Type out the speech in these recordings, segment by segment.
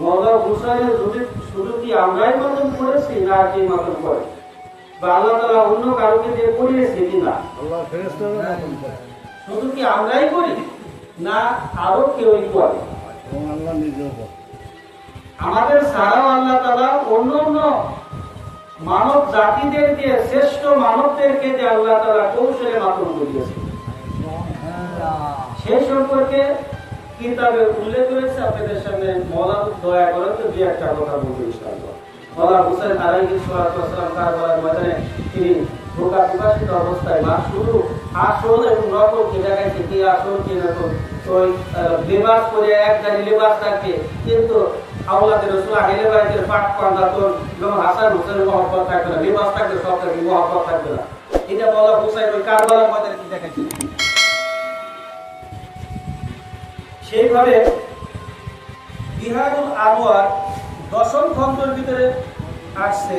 মৌলা হুসাইনের যদি শুধু কি আমরাই মাতম করেছি না কি মাতম করে? বা আল্লাহ তালা অন্য কারোকে দিয়ে করিয়েছে কিনা শুধু কি আমরাই করি? না আরও কেউই করে? আমাদের ছাড়াও আল্লাহ তালা অন্য অন্য মানব জাতিদেরকে শ্রেষ্ঠ মানবদেরকে যে আল্লাহ তালা কৌশলে মাতম করিয়েছে। সেই সম্পর্কে কিতাবে উল্লেখ করেছে আপনাদের সামনে মৌলা দয়া করে তো দু একটা কথা বলব ইনশাআল্লাহ মৌলা হুসেন আলাইহি সালাম কারবালার ময়দানে তিনি ধোকা প্রকাশিত অবস্থায় মা শুরু আসল এবং নকল কে দেখাইছে, কি আসল, কি নকল। ওই লেবাস করে এক গাড়ি লেবাস থাকে কিন্তু আওলাদের রসুল আহলে বাইতের পাট পান্ডা তো যেমন হাসান হোসেনের মহব্বত থাকবে না, লেবাস থাকবে সব থাকবে মহব্বত থাকবে না। এটা মৌলা হুসাইন ওই কারবালার ময়দানে কি দেখাইছে? সেইভাবে বিহারুল আনোয়ার দশম খণ্ডের ভিতরে আসছে।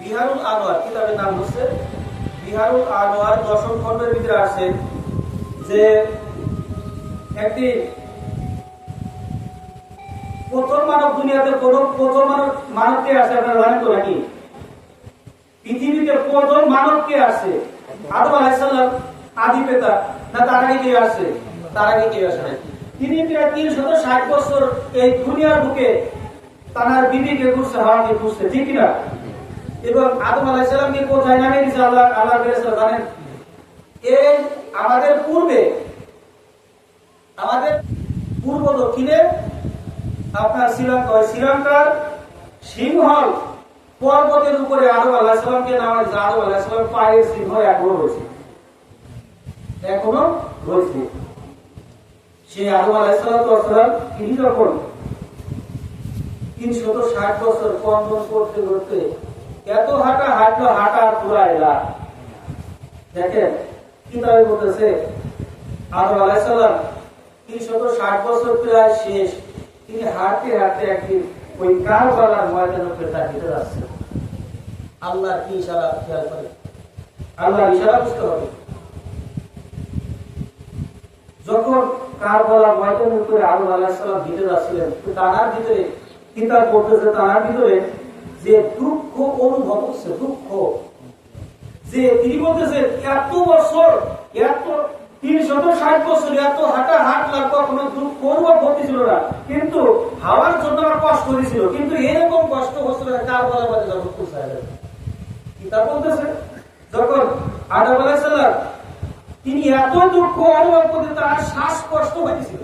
বিহারুল আনোয়ার, কিতাবের নাম হচ্ছে বিহারুল আনোয়ার দশম খণ্ডের ভিতরে আসছে যে একটি প্রথম মানব দুনিয়াতে কোন প্রথম মানব কে আছে আপনারা জানেন তো নাকি? পৃথিবীতে প্রথম মানব কে আছে? আদম আলাইসাল্লাম আদি পেতা, না তার আগে কে আসছে তার আগে কে আসে নাই? তিনি প্রায় তিনশত ষাট বছর এই দুনিয়ার বুকে তার বিবিকে ঘুরছে হাওয়াকে ঘুরছে ঠিক না এবং আদম আলাইসাল্লামকে কোথায় আল্লাহ আল্লাহ জানেন? এই আমাদের পূর্বে, আমাদের পূর্ব দক্ষিণে আপনার শ্রীলঙ্কা শ্রীলঙ্কার সিংহল পর্বতের উপরে আদম আল্লাহ সাল্লামকে নামা হয়েছে আল্লাহ পায়ের সিংহ এখনও রয়েছে। এখনও রয়েছে। সেই আদম আল্লাহ সাল্লাম তিনি যখন তিনশত ষাট বছর কন্দন করতে করতে এত হাঁটা হাঁটলো, হাঁটা পুরা এলা দেখেন, কিতাবে বলতেছে, আদম আলাইসাল্লাম তিনশত ষাট বছর প্রায় শেষ। তিনি হাঁটতে হাঁটতে একদিন ওই কারবালার ময়দানের উপরে তাকিয়ে যাচ্ছে আল্লাহর কি ইশারা খেয়াল করে আল্লাহর ইশারা বুঝতে হবে। যখন কারবালার ময়দানের উপরে আদম আলাইসাল্লাম ভিতরে যাচ্ছিলেন তো ভিতরে কিতাব পড়তেছে তার ভিতরে যে দুঃখ অনুভব হচ্ছে, দুঃখ। যে তিনি বলতেছে, এত বছর, এত তিনশত ষাট বছর, এত হাঁটা হাট লাগতো কোনো দুঃখ অনুভব হতেছিল না। কিন্তু হাওয়ার জন্য আমার কষ্ট হয়েছিল, কিন্তু এরকম কষ্ট হচ্ছিল না কার বলা বাদে যখন পৌঁছায় বলতেছে যখন আদম আলাইসাল্লাম তিনি এত দুঃখ অনুভব করতে তার শ্বাসকষ্ট হয়েছিল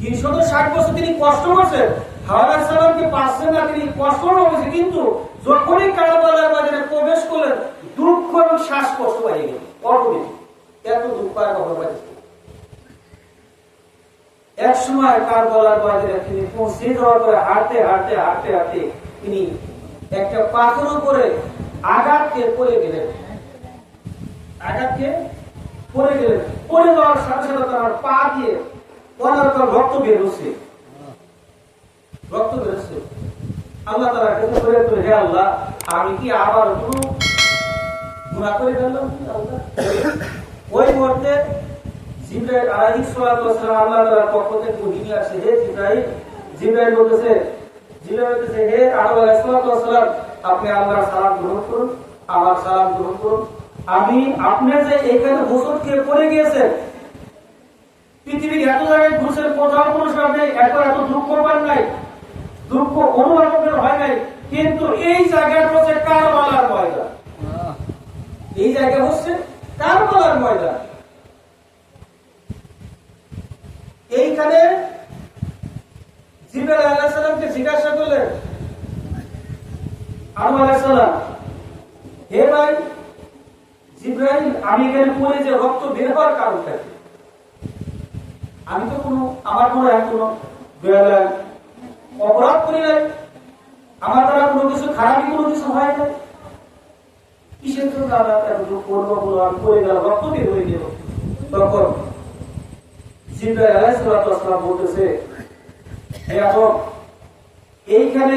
তিনশত ষাট বছর তিনি কষ্ট করছেন হাওয়ার সালামকে পাচ্ছেন না, তিনি কষ্ট কিন্তু যখনই বাজারে প্রবেশ করলেন, দুঃখ এবং হয়ে গেল। এত দুঃখ আর কখনো এক সময় কারবালার বাজারে তিনি পৌঁছে যাওয়ার পরে হাঁটতে হাঁটতে হাঁটতে হাঁটতে তিনি একটা পাথর উপরে আঘাতকে পড়ে গেলেন। আঘাতকে পড়ে গেলেন পড়ে যাওয়ার সাথে সাথে তার পা দিয়ে অনারত রক্ত বের হচ্ছে। রক্ত বেরোচ্ছে আল্লাহ তারা কাছে করে তো হে আল্লাহ, আমি কি আবার কোনো গুণা করে ফেললাম আল্লাহ? ওই মুহূর্তে জিব্রাইল আলাইহিস সালাতু ওয়াসসালাম আল্লাহ তাআলার পক্ষ থেকে আসে, হে জিব্রাইল জিব্রাইল বলতেছে জিব্রাইল বলতেছে, হে ওয়াসসালাম আপনি আল্লাহর সালাম গ্রহণ করুন, আমার সালাম গ্রহণ করুন। আমি আপনি যে এখানে হোসট খেয়ে পড়ে গিয়েছেন, পৃথিবীর এত জায়গায় ঘুষের কোথাও কোনো সামনে এত এত দুঃখ পান নাই, দুঃখ অনুভব আপনার হয় নাই, কিন্তু এই হচ্ছে এই জায়গা হচ্ছে এইখানে জিবেল জিজ্ঞাসা করলেন আদম আলাহ হে ভাই জিব্রাহিম আমি এখানে পড়ে যে রক্ত বের হওয়ার কারণটা আমি তো কোনো, আমার কোনো কোনো অপরাধ করি নাই। আমার দ্বারা কোনো কিছু খারাপই কোনো কিছু হয় নাই। কিসের জন্য আমরা এত দুঃখ করব বলো? আমি পড়ে গেলাম, রক্ত বের হয়ে গেল। তখন সালাতু ওয়াসসালাম বলতেছে এইখানে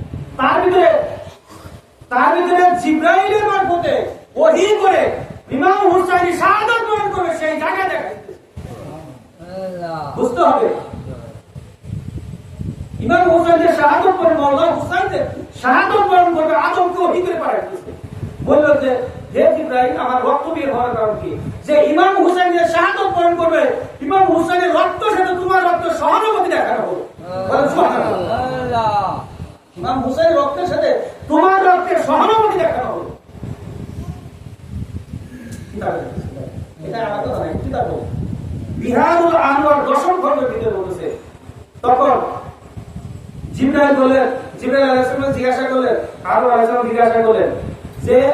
তার ভিতরে তার ভিতরে জিব্রাইলের মারফতে ওহি করে ইমাম হুসাইন শাহাদত বরণ করবে সেই জায়গা দেখাইতেছে বুঝতে হবে। ইমাম হুসাইনের শাহাদত করে মৌলা হুসাইনের শাহাদত বরণ করবে ওহি করে পাঠাইতেছে বলল যে হে ইব্রাহিম আমার রক্ত বের হওয়ার কারণ কি? যে ইমাম হুসাইনের শাহাদত বরণ করবে ইমাম হুসাইনের রক্ত সাথে তোমার রক্ত সহানুভূতি দেখানো হলো সুবহানাল্লাহ। ইমাম হুসাইনের রক্তের সাথে তোমার রক্তের সহানুভূতি দেখানো হলো। জিজ্ঞাসা করলেন, আরও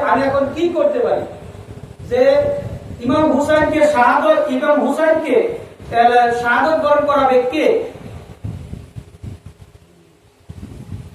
আমি এখন কি করতে পারি? যে, ইমাম হুসাইনকে শাহাদত, ইমাম হুসাইনকে শাহাদত বরণ করাবে কে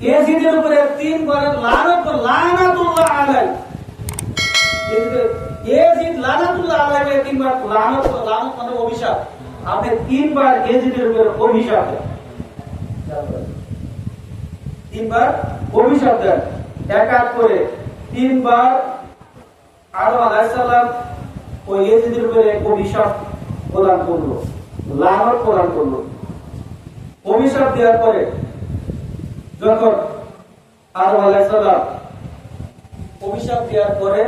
এজিদের উপরে তিনবার লানত, লানাতুল্লাহ আলাই লানাতুল্লাহ আলাই তিনবার লানত লানত মানে অভিশাপ। আপনি তিনবার এজিদের উপরে অভিশাপ অভিশাপ দেন। এক এক করে উপরে অভিশাপ প্রদান করল। লানত প্রদান করল। অভিশাপ দেওয়ার পরে যখন আরও আলাইসালাম অভিশাপ দেওয়ার পরে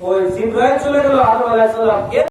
ওই জিব্রাহিম চলে গেল আরও আলাইসাল্লাম